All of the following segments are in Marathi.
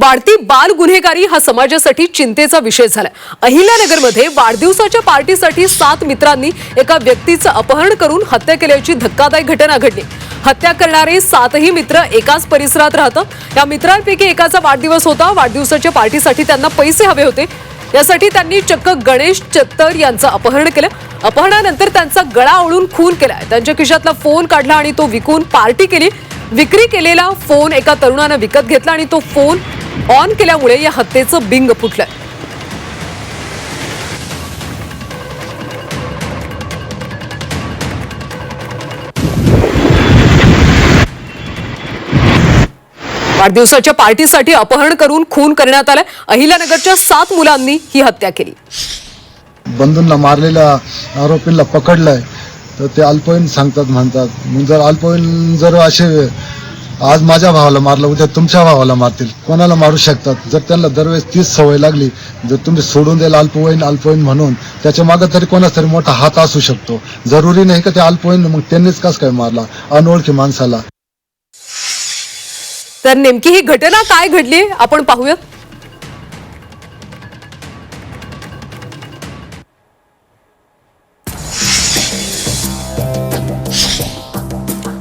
वाढती बाल गुन्हेगारी हा समाजासाठी चिंतेचा विषय झालाय. अहिल्यानगरमध्ये वाढदिवसाच्या पार्टीसाठी सात मित्रांनी एका व्यक्तीचं अपहरण करून हत्या केल्याची धक्कादायक घटना घडली. हत्या करणारे सातही मित्र एकाच परिसरात राहतात. या मित्रांपैकी एकाचा वाढदिवस होता. वाढदिवसाच्या पार्टीसाठी त्यांना पैसे हवे होते. यासाठी त्यांनी चक्क गणेश चत्तर यांचं अपहरण केलं. अपहरणानंतर त्यांचा गळा ओळून खून केला त्यांच्या खिशातला फोन काढला आणि तो विकून पार्टी केली. विक्री केलेला फोन एका तरुणानं विकत घेतला आणि तो फोन ऑन केल्यामुळे या हत्येचं बिंग फुटलं वाढदिवसाच्या पार्टीसाठी अपहरण करून खून करण्यात आलं अहिल्यानगरच्या सात मुलांनी ही हत्या केली. बंधूंना मारलेल्या आरोपींना पकडलंय. तर ते अल्पवयीन सांगतात म्हणतात. जर अल्पवयीन जर असे आज माझ्या भावाला मारलं उद्या तुमच्या भावाला मारतील. कोणाला मारू शकतात? जर त्यांना दरवेळेस तीच सवय लागली जर तुम्ही सोडून द्याल अल्पवयीन अल्पवयीन म्हणून त्याच्यामागे तरी कोणाचा तरी मोठा हात असू शकतो. जरुरी नाही का ते अल्पवयीन मग त्यांनीच कस काय मारला? अनोळखी माणसाला. तर नेमकी ही घटना काय घडली? आपण पाहूयात.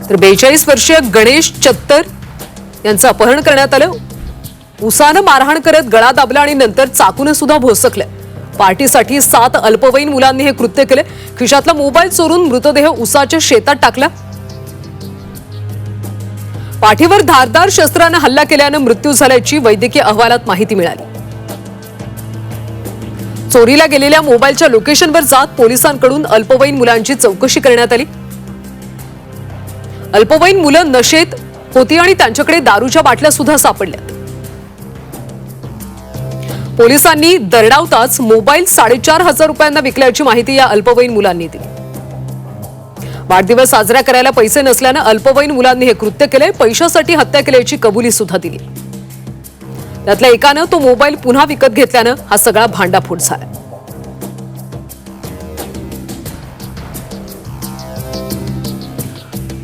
तर बेचाळीस वर्षीय गणेश चत्तर यांचं अपहरण करण्यात आलं. उसानं मारहाण करत गळा दाबला आणि नंतर चाकूनं सुद्धा भोसकलं. पार्टीसाठी सात अल्पवयीन मुलांनी हे कृत्य केले. खिशातला मोबाईल चोरून मृतदेह उसाच्या शेतात टाकला. पाठीवर धारदार शस्त्रानं हल्ला केल्यानं मृत्यू झाल्याची वैद्यकीय अहवालात माहिती मिळाली. चोरीला गेलेल्या मोबाईलच्या लोकेशनवर जात पोलिसांकडून अल्पवयीन मुलांची चौकशी करण्यात आली. अल्पवयीन मुलं नशेत होती आणि त्यांच्याकडे दारूच्या बाटल्या सुद्धा सापडल्या पोलिसांनी दरडावताच मोबाईल साडेचार हजार रुपयांना विकल्याची माहिती या अल्पवयीन मुलांनी दिली. वाढदिवस साजरा करायला पैसे नसल्यानं अल्पवयीन मुलांनी हे कृत्य केले पैशासाठी हत्या केल्याची कबुली सुद्धा दिली. त्यातल्या एकानं तो मोबाईल पुन्हा विकत घेतल्यानं हा सगळा भांडाफोड झाला.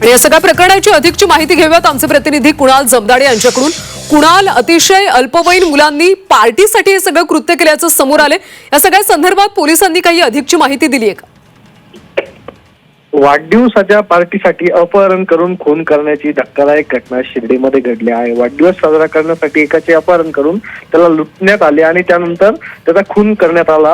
या सगळ्या प्रकरणाची अधिकची माहिती घेऊयात आमचे प्रतिनिधी कुणाल जमदाडे यांच्याकडून. कुणाल अतिशय अल्पवयीन मुलांनी पार्टीसाठी हे सगळं कृत्य केल्याचं समोर आले या सगळ्या संदर्भात पोलिसांनी काही अधिकची माहिती दिली आहे का? वाढदिवसाच्या पार्टीसाठी अपहरण करून खून करण्याची धक्कादायक घटना शिर्डीमध्ये घडली आहे. वाढदिवस साजरा करण्यासाठी एकाचे अपहरण करून त्याला लुटण्यात आले आणि त्यानंतर त्याचा खून करण्यात आला.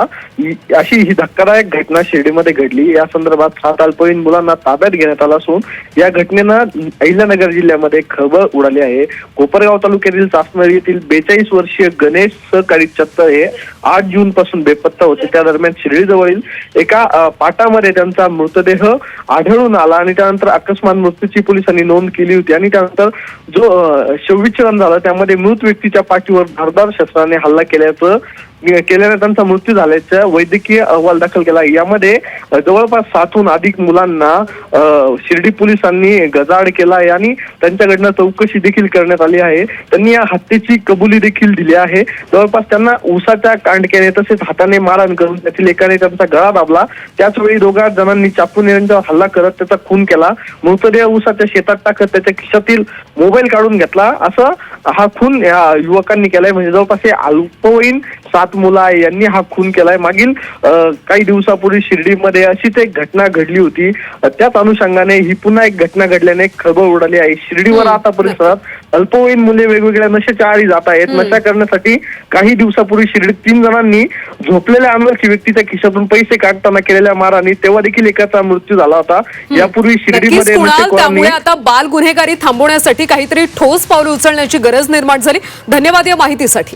अशी ही धक्कादायक घटना शिर्डीमध्ये घडली. या संदर्भात सात अल्पवयीन मुलांना ताब्यात घेण्यात आला असून या घटनेनं अहिल्यानगर जिल्ह्यामध्ये खळबळ उडाली आहे. कोपरगाव तालुक्यातील चासनळी येथील बेचाळीस वर्षीय गणेश सहकारी चत्तर हे आठ जून पासून बेपत्ता होते. त्या दरम्यान शिर्डीजवळील एका पाटामध्ये त्यांचा मृतदेह आढळून आला आणि त्यानंतर अकस्मात मृत्यूची पोलिसांनी नोंद केली होती. आणि त्यानंतर जो अ, शवविच्छेदन त्यामध्ये मृत व्यक्तीच्या पाठीवर धारदार शस्त्राने हल्ला केल्याचं केल्याने त्यांचा मृत्यू झाल्याचा वैद्यकीय अहवाल दाखल केला. यामध्ये जवळपास सातहून अधिक मुलांना शिर्डी पोलिसांनी गजाड केला आहे आणि त्यांच्याकडनं चौकशी देखील करण्यात आली आहे. त्यांनी या हत्येची कबुली देखील दिली आहे. जवळपास त्यांना उसाच्या कांडक्याने तसेच हाताने मारहाण करून त्यातील एकाने त्यांचा गळा दाबला. त्याचवेळी दोघा जणांनी चापून यांच्यावर हल्ला करत त्याचा खून केला. मृतदेह उसाच्या शेतात टाकत त्याच्या खिशातील मोबाईल काढून घेतला. असं हा खून या युवकांनी केलाय. म्हणजे जवळपास हे अल्पवयीन सात मुलं आहे यांनी हा खून केलाय. मागील काही दिवसापूर्वी शिर्डीमध्ये अशीच एक घटना घडली होती. त्याच अनुषंगाने ही पुन्हा एक घटना घडल्याने खळबळ उडाली आहे. शिर्डीवर आता परिसरात अल्पवयीन मुले वेगवेगळ्या नशेच्या आळी जात आहेत. नशा करण्यासाठी काही दिवसापूर्वी शिर्डीत तीन जणांनी झोपलेल्या अनोळखी व्यक्तीच्या खिशातून पैसे काढताना केलेल्या माराने तेव्हा देखील एकाचा मृत्यू झाला होता. यापूर्वी शिर्डीमध्ये आता बाल गुन्हेगारी थांबवण्यासाठी काहीतरी ठोस पावलं उचलण्याची गरज निर्माण झाली. धन्यवाद या माहितीसाठी.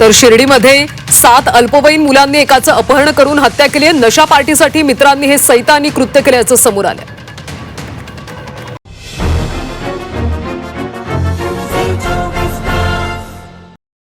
तर शिर्डीमध्ये सात अल्पवयीन मुलांनी एकाचं अपहरण करून हत्या केली आहे. नशा पार्टीसाठी मित्रांनी हे सैतानी कृत्य केल्याचं समोर आलं